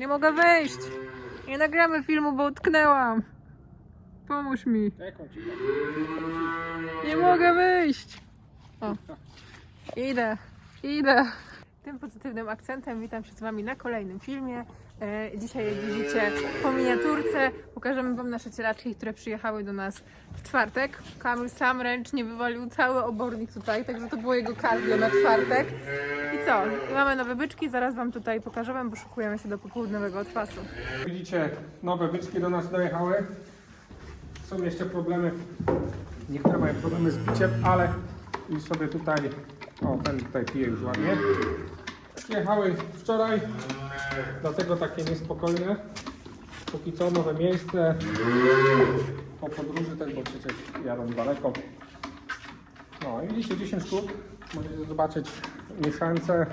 Nie mogę wyjść. Nie nagramy filmu, bo utknęłam. Pomóż mi. Nie mogę wyjść. O. Idę, idę. Tym pozytywnym akcentem witam się z Wami na kolejnym filmie. E, Dzisiaj, jak widzicie, po miniaturce pokażemy Wam nasze cielaczki, które przyjechały do nas w czwartek. Kamil sam ręcznie wywalił cały obornik tutaj, także to było jego cardio na czwartek. I co? Mamy nowe byczki, zaraz Wam tutaj pokażemy, bo szykujemy się do popołudniowego odpasu. Widzicie, nowe byczki do nas dojechały. Są jeszcze problemy. Niektóre mają problemy z biciem, ale i sobie tutaj, o ten tutaj pije już ładnie. Przyjechały wczoraj, dlatego takie niespokojne. Póki co nowe miejsce. Po podróży też, bo przecież jadą daleko. No i widzicie 10 sztuk. Możecie zobaczyć mieszance.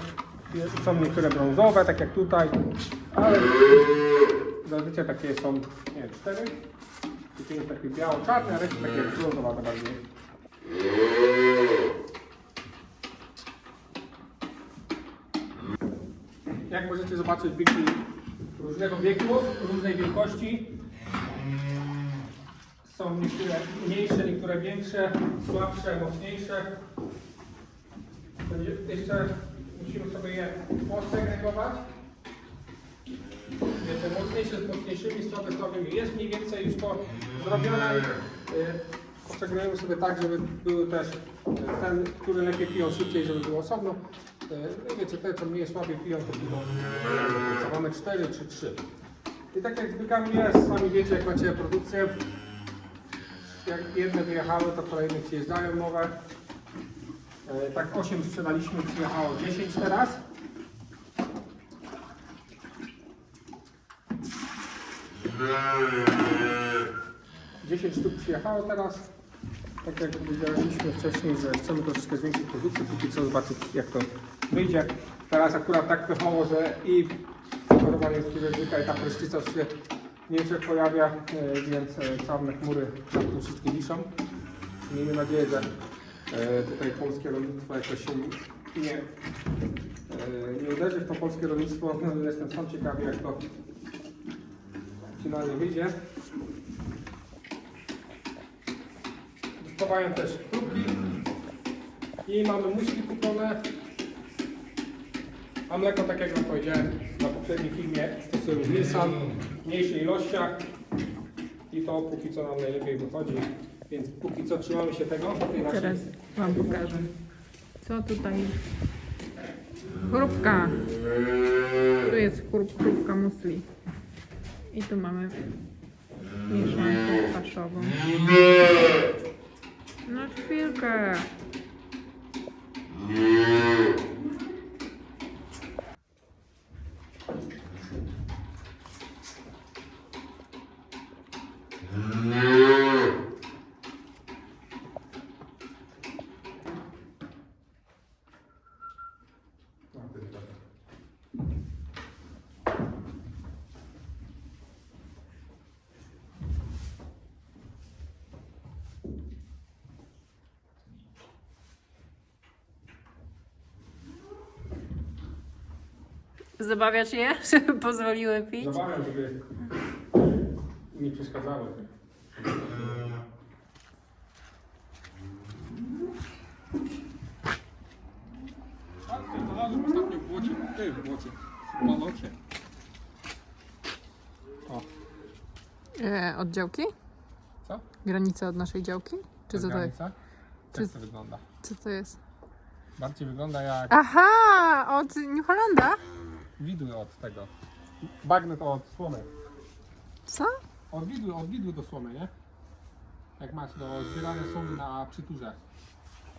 Są niektóre brązowe, tak jak tutaj, ale Zazwyczaj takie są, nie wiem, cztery. I tu jest takie biało-czarne, a reszta takie brązowate bardziej. Jak możecie zobaczyć, byki różnego wieku, różnej wielkości. Są niektóre mniejsze, niektóre większe, słabsze, mocniejsze. Jeszcze musimy sobie je posegregować. Wiecie, mocniejsze z mocniejszymi, słabe. Jest mniej więcej już to zrobione. Y, Posegregujemy sobie tak, żeby były też y, ten, który lepiej piją szybciej, żeby było osobno. Y, i Wiecie, te co mniej słabiej piją, to piją. Mamy 4 czy 3. I tak jak z bykami jest, sami wiecie jak macie produkcję. Jak jedne wyjechały, to kolejne przyjeżdżają nowe. Y, Tak 8 sprzedaliśmy, przyjechało 10 teraz. Dziesięć sztuk przyjechało teraz. Tak jak powiedzieliśmy wcześniej, że chcemy troszeczkę zwiększyć produkcję, póki co zobaczyć jak to wyjdzie. Teraz akurat tak pechowo, że i chorowanie skórzyka i ta pryszczyca się w Niemczech pojawia, e, więc e, czarne chmury nad tym wszystkim wiszą. Miejmy nadzieję, że e, tutaj polskie rolnictwo jakoś się nie, nie uderzy w to polskie rolnictwo. No, Jestem sam ciekawy jak to finalnie wyjdzie. Dostawają też próbki i mamy muśli kupione. A mleko, tak jak Wam powiedziałem na poprzednim filmie, stosują Wilson w mniejszych ilościach i to póki co nam najlepiej wychodzi. Więc póki co trzymamy się tego. tej naszej- Teraz Wam pokażę. Co tutaj? Chrupka. Tu jest chrup, chrupka musli. I tu mamy mieszankę paszową. No chwilkę. Zabawiać je, żeby pozwoliły pić? Zabawiam, żeby nie przeszkadzały. Patrzcie, znalazłem ostatnio w błocie, ty w błocie, w balocie. O, E, od działki? co? Granice od naszej działki? Czy co to jest? Granica? Czy- Jak to wygląda? Co to jest? Bardziej wygląda jak Aha! Od New Hollanda? widły od tego. Bagnet od słomy. Co? Od widły, od widły do słomy, nie? Jak masz do zbierania słomy na przyturze.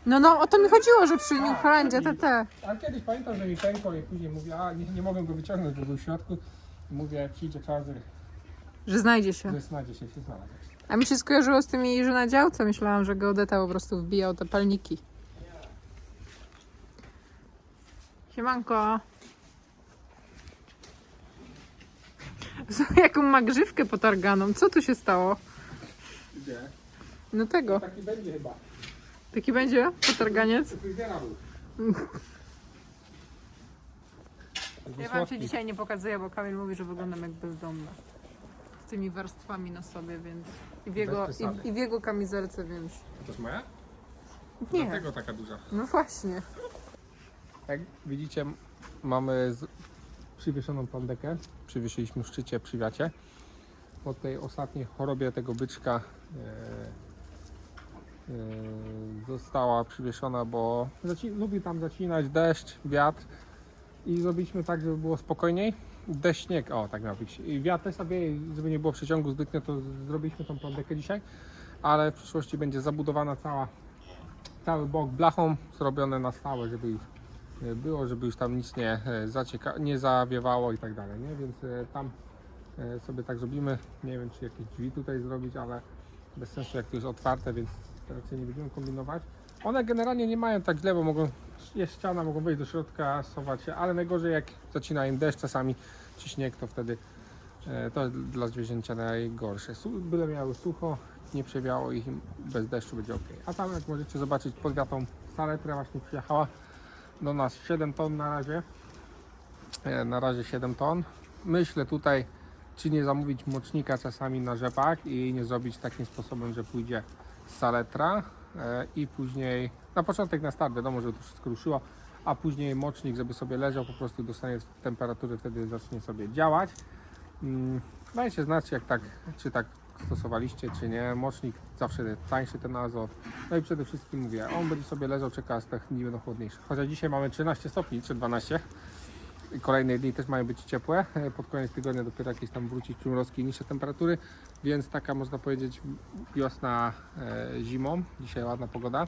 No, no, o to mi chodziło, że przy Tak, New Hollandzie tak. te te. A kiedyś pamiętam, że mi pękło i później mówię, a nie, nie mogłem go wyciągnąć, bo był w środku. I mówię, przyjdzie że- Że znajdzie się. że znajdzie się, się znalazł. A mi się skojarzyło z tymi, że na działce myślałam, że geodeta po prostu wbijał te palniki. Siemanko. Jaką ma grzywkę potarganą. Co tu się stało? Gdzie? No tego. Taki będzie chyba. Taki będzie potarganiec? Ja wam się dzisiaj nie pokazuję, bo Kamil mówi, że wyglądam jak bezdomna. Z tymi warstwami na sobie, więc... I w jego, i, i w jego kamizelce, więc... To jest moja? Nie, Dlatego taka duża. no właśnie. Jak widzicie, mamy. Przywieszoną plandekę. Przywiesiliśmy w szczycie przy wiacie. Po tej ostatniej chorobie tego byczka e, e, została przywieszona, bo lubi tam zacinać deszcz, wiatr i zrobiliśmy tak, żeby było spokojniej. Deszcz, śnieg, o tak miał być. I wiatr sobie, żeby nie było przeciągu zbytnio, to zrobiliśmy tą plandekę dzisiaj, ale w przyszłości będzie zabudowana cała, cały bok blachą, zrobione na stałe, żeby już było, żeby już tam nic nie, e, zacieka- nie zawiewało i tak dalej, nie? Więc e, tam e, sobie tak zrobimy. Nie wiem, czy jakieś drzwi tutaj zrobić, ale bez sensu, jak to jest otwarte, więc raczej nie będziemy kombinować. One generalnie nie mają tak źle, bo mogą, jest ściana, mogą wejść do środka, schować się, ale najgorzej jak zacina im deszcz czasami, czy śnieg, to wtedy to jest dla zwierzęcia najgorsze. Byle miały sucho, nie przewiało ich, bez deszczu będzie ok. A tam jak możecie zobaczyć pod wiatą salę, która właśnie przyjechała do nas 7 ton na razie. E, Na razie 7 ton. Myślę tutaj, czy nie zamówić mocznika czasami na rzepak i nie zrobić takim sposobem, że pójdzie saletra e, i później na początek na start, wiadomo, że to wszystko ruszyło, a później mocznik, żeby sobie leżał, po prostu dostanie temperatury, wtedy zacznie sobie działać. Mm, Dajcie znać, jak tak, czy tak stosowaliście, czy nie. Mocznik zawsze tańszy ten azot. No i przede wszystkim mówię, on będzie sobie leżał, czeka, aż te dni będą chłodniejsze. Chociaż dzisiaj mamy 13 stopni, czy 12. I Kolejne dni też mają być ciepłe. Pod koniec tygodnia dopiero jakieś tam wrócić przymrozki i niższe temperatury, więc taka można powiedzieć wiosna e, zimą. Dzisiaj ładna pogoda.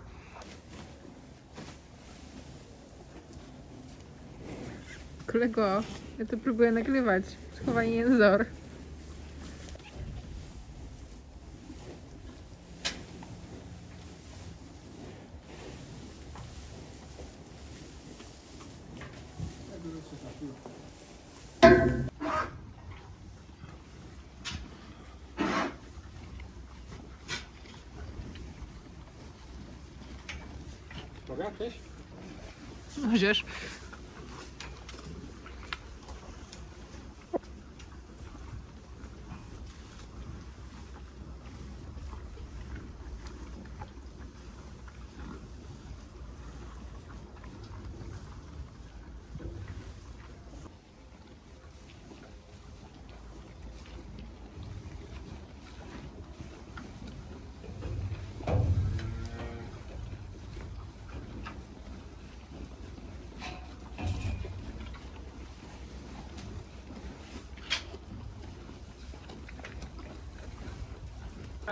Kolego, ja to próbuję nagrywać. Schowaj jęzor. Mogę jakieś? Możesz.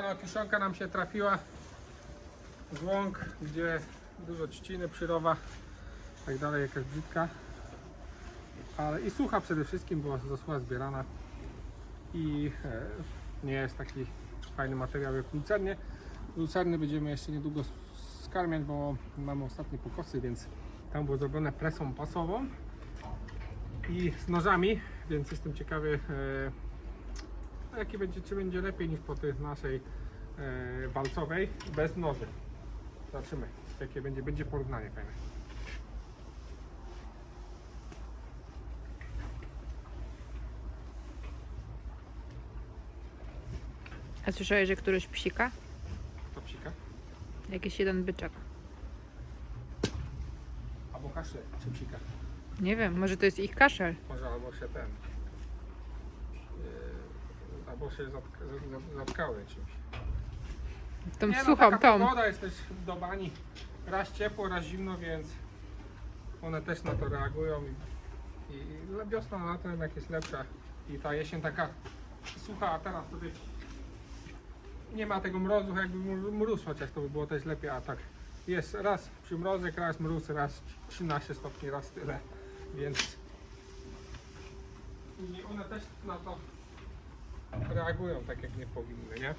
No, kiszonka nam się trafiła z łąk, gdzie dużo trzciny, przyrowa, tak dalej, jakaś brzydka. Ale i sucha przede wszystkim, była zasłucha zbierana i e, nie jest taki fajny materiał jak lucernie. Lucerny będziemy jeszcze niedługo skarmiać, bo mamy ostatnie pokosy, więc tam było zrobione presą pasową i z nożami, więc jestem ciekawy e, jaki będzie, czy będzie lepiej niż po tej naszej e, walcowej bez noży. Zobaczymy, jakie będzie, będzie porównanie fajne. A słyszałeś, że któryś psika? To psika. Jakiś jeden byczak. Albo kaszle, czy psika. Nie wiem, może to jest ich kaszel. Może albo się ten. Albo się zatka, za- za- zatkały czymś. Tą Nie, no, suchą, taka tą. Pogoda jest też do bani. Raz ciepło, raz zimno, więc one też na to reagują. I, i wiosna na to jednak jest lepsza. I ta jesień taka sucha, a teraz to nie ma tego mrozu, jakby mr- mróz chociaż to by było też lepiej, a tak jest raz przymrozek, raz mróz, raz 13 stopni, raz tyle, więc i one też na to reagują tak jak nie powinny, nie?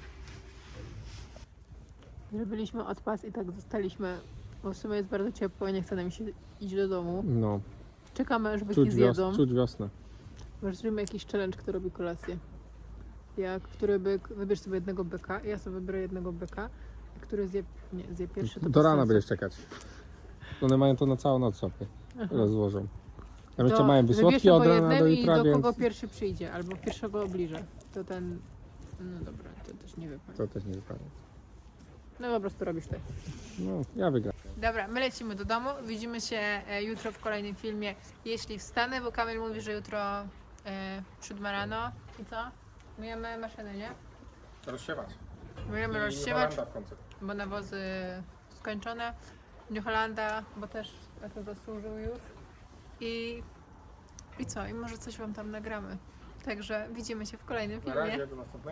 Zrobiliśmy odpas i tak zostaliśmy, bo w sumie jest bardzo ciepło i nie chce nam się iść do domu. No, Czekamy aż byki zjedzą. czuć wiosnę. Może zrobimy jakiś challenge, kto robi kolację. Jak który byk, wybierz sobie jednego byka, ja sobie wybiorę jednego byka, a który zje, nie, zje pierwszy, to Do bez rana sensu. będziesz czekać. One mają to na całą noc sobie Aha. rozłożą. Rodzice mają wysłodki od po rana do jednym jutra, i do więc kogo pierwszy przyjdzie, albo pierwszego obliże. To ten... No dobra, to też nie wypada. to też nie wypada. No po prostu robisz ty. No, ja wygram. Dobra, my lecimy do domu. Widzimy się e, jutro w kolejnym filmie. Jeśli wstanę, bo Kamil mówi, że jutro e, siódma rano. I co? Myjemy maszynę, nie? Rozsiewać. Myjemy rozsiewacz, w końcu. bo nawozy skończone. New Holanda, bo też na to zasłużył już. I, I co? I może coś Wam tam nagramy. Także widzimy się w kolejnym Na filmie. razie, do następnego.